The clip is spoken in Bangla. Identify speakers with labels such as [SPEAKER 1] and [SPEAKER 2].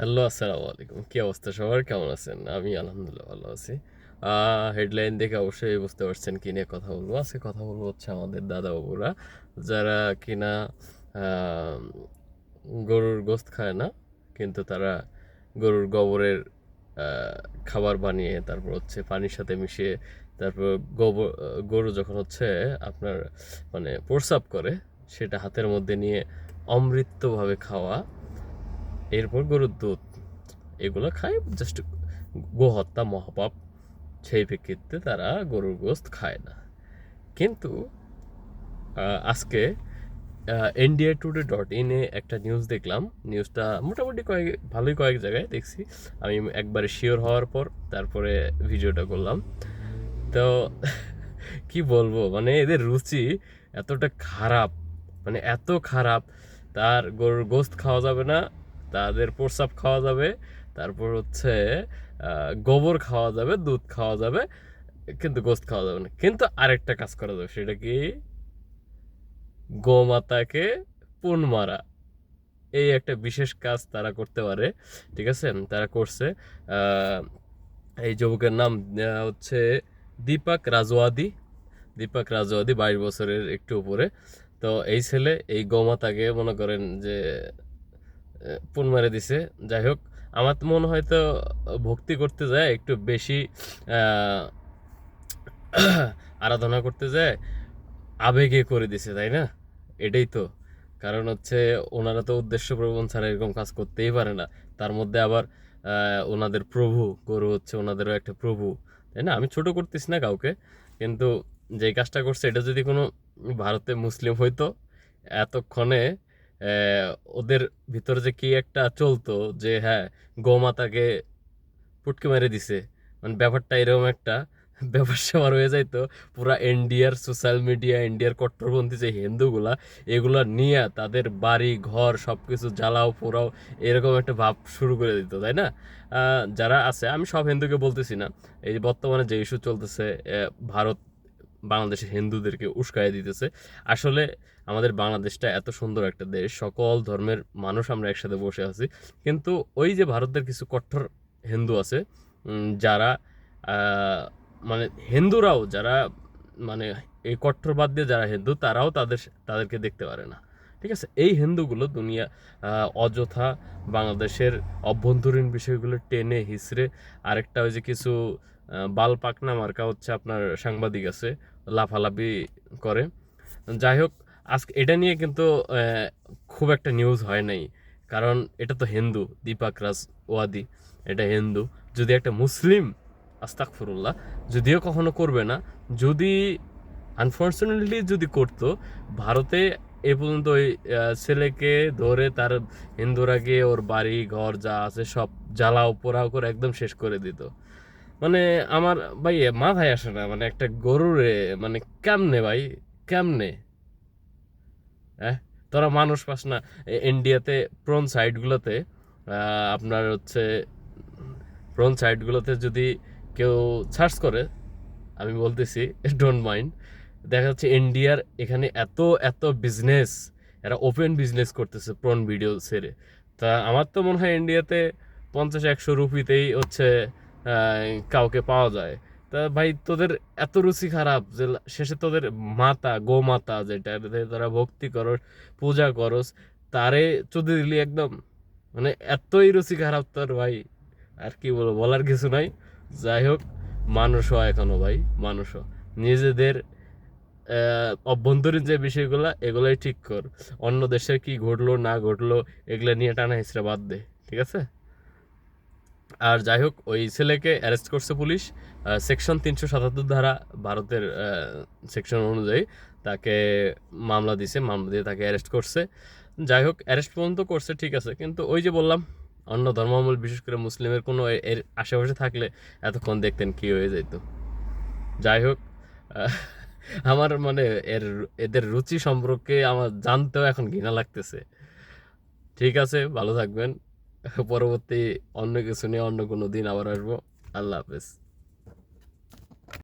[SPEAKER 1] হ্যালো, আসসালামু আলাইকুম। কি অবস্থা সবার? কেমন আছেন? আমি আলহামদুলিল্লাহ ভালো আছি। হেডলাইন দেখে অবশ্যই বুঝতে পারছেন কি নিয়ে কথা বলব। আজকে কথা বলব হচ্ছে আমাদের দাদা বাবুরা যারা কিনা গরুর গোস্ত খায় না, কিন্তু তারা গরুর গোবরের খাবার বানিয়ে তারপর হচ্ছে পানির সাথে মিশিয়ে তারপর গোবর গরু যখন হচ্ছে আপনার মানে প্রস্রাব করে, সেটা হাতের মধ্যে নিয়ে অমৃতভাবে খাওয়া এরপর গরুর দুধ। এগুলো খায় জাস্ট গোহত্যা, মহাপাপ, সেই প্রেক্ষিতে তারা গরুর গোস্ত খায় না। কিন্তু আজকে ইন্ডিয়া টুডে ডট ইনে একটা নিউজ দেখলাম। নিউজটা মোটামুটি কয়েক, ভালোই কয়েক জায়গায় দেখছি। আমি একবারে শিওর হওয়ার পর তারপরে ভিডিওটা করলাম। তো, কি বলব? মানে এদের রুচি এতটা খারাপ মানে এত খারাপ, তার গরুর গোস্ত খাওয়া যাবে না। তাদের প্রস্রাব খাওয়া যাবে, তারপর হচ্ছে গোবর খাওয়া যাবে, দুধ খাওয়া যাবে, কিন্তু গোস্ত খাওয়া যাবে না। কিন্তু আরেকটা কাজ করা যাবে, সেটা কি? গোমাতাকে পুন মারা এই একটা বিশেষ কাজ তারা করতে পারে, ঠিক আছে? তারা করছে এই যুবকের নাম হচ্ছে দীপক রাজওয়াদি। দীপক রাজওয়াদি বাইশ বছরের একটু উপরে। তো এই ছেলে, এই গোমাতাকে মনে করেন যে পুন মেরে দিছে। যাই হোক, আমার মনে হয় তো ভক্তি করতে যায়, একটু বেশি আরাধনা করতে যায়, আবেগে করে দিছে, তাই না? এটাই তো। কারণ হচ্ছে, ওনারা তো উদ্দেশ্য প্রবণ ছাড়া এরকম কাজ করতেই পারে না। তার মধ্যে আবার ওনাদের প্রভু, গরু হচ্ছে ওনাদেরও একটা প্রভু, তাই না? আমি ছোট করতেছি না কাউকে, কিন্তু যেই কাজটা করছে, এটা যদি কোনো ভারতে মুসলিম হইতো, এতক্ষণে ওদের ভিতরে যে কি একটা চলতো যে হ্যাঁ গোমাতাকে পুটকে মেরে দিছে। মানে ব্যাপারটা এরকম একটা ব্যাপার স্যাপার হয়ে যাইতো। পুরা ইন্ডিয়ার সোশ্যাল মিডিয়া ইন্ডিয়ার কট্টরপন্থী যে হিন্দুগুলা, এগুলা নিয়ে তাদের বাড়ি, ঘর সব কিছু জ্বালাও, পোড়াও, এরকম একটা ভাব শুরু করে দিত, তাই না? যারা আছে, আমি সব হিন্দুকে বলতেছি না। এই বর্তমানে যে ইস্যু চলতেছে ভারত বাংলাদেশের হিন্দুদেরকে উস্কাইয়ে দিতেছে। আসলে আমাদের বাংলাদেশটা এত সুন্দর একটা দেশ, সকল ধর্মের মানুষ আমরা একসাথে বসে আছি। কিন্তু ওই যে ভারতের কিছু কঠোর হিন্দু আছে যারা মানে হিন্দুরাও যারা মানে এই কট্টরবাদ দিয়ে যারা হিন্দু, তারাও তাদের, তাদেরকে দেখতে পারে না। ঠিক আছে? এই হিন্দুগুলো দুনিয়া অযথা বাংলাদেশের অভ্যন্তরীণ বিষয়গুলো টেনে হিসড়ে আরেকটা ওই যে কিছু বাল পাকনা মার্কা হচ্ছে আপনার সাংবাদিক আছে, লাফালাফি করে। যাই হোক, আজকে এটা নিয়ে কিন্তু খুব একটা নিউজ হয় নাই। কারণ এটা তো হিন্দু, দীপাক রাজ ওয়াদি এটা হিন্দু। যদি একটা মুসলিম আস্তাকফরুল্লাহ যদিও কখনো করবে না, যদি আনফর্চুনেটলি যদি করতো, ভারতে এ পর্যন্ত ওই ছেলেকে ধরে তার হিন্দুরা গিয়ে ওর বাড়ি, ঘর যা আছে সব জ্বালাও, পোড়াও করে একদম শেষ করে দিত। মানে আমার ভাই মাথায় আসে না মানে একটা গরুরে মানে কেমনে ভাই, কেমনে? হ্যাঁ তোরা মানুষ পাস না। ইন্ডিয়াতে প্রন সাইডগুলোতে আপনার হচ্ছে প্রন সাইডগুলোতে যদি কেউ সার্চ করে, আমি বলতেছি ডোন্ট মাইন্ড দেখা যাচ্ছে ইন্ডিয়ার এখানে এত এত বিজনেস এরা ওপেন বিজনেস করতেছে প্রন ভিডিও সেরে তা আমার তো মনে হয় ইন্ডিয়াতে পঞ্চাশ, একশো রুপিতেই হচ্ছে কাউকে পাওয়া যায়। তা ভাই, তোদের এত রুচি খারাপ যে শেষে তোদের মাতা, গোমাতা যেটা তারা ভক্তি করস পূজা করস তারে চুদি দিলি একদম মানে এতই রুচি খারাপ তোর ভাই। আর কি বলব, বলার কিছু নাই। যাই হোক মানুষও এখনও ভাই মানুষও নিজেদের অভ্যন্তরীণ যে বিষয়গুলো, এগুলোই ঠিক কর। অন্য দেশে কি ঘটলো, না ঘটলো, এগুলো নিয়ে টানা হিসেবে বাদ দে, ঠিক আছে? আর যাই হোক, ওই ছেলেকে অ্যারেস্ট করছে পুলিশ। সেকশন তিনশো সাতাত্তর ধারা ভারতের সেকশন অনুযায়ী তাকে মামলা দিছে, মামলা দিয়ে তাকে অ্যারেস্ট করছে। যাই হোক অ্যারেস্ট পর্যন্ত করছে, ঠিক আছে। কিন্তু ওই যে বললাম, অন্য ধর্মাবলম্বী, বিশেষ করে মুসলিমের কোনো এর আশেপাশে থাকলে এতক্ষণ দেখতেন কি হয়ে যেত যাই হোক আমার মানে এর, এদের রুচি সম্পর্কে আমার জানতেও এখন ঘৃণা লাগতেছে। ঠিক আছে, ভালো থাকবেন। পরবর্তী অন্য কিছু নিয়ে অন্য কোনো দিন আবার আসব। আল্লাহ হাফেজ।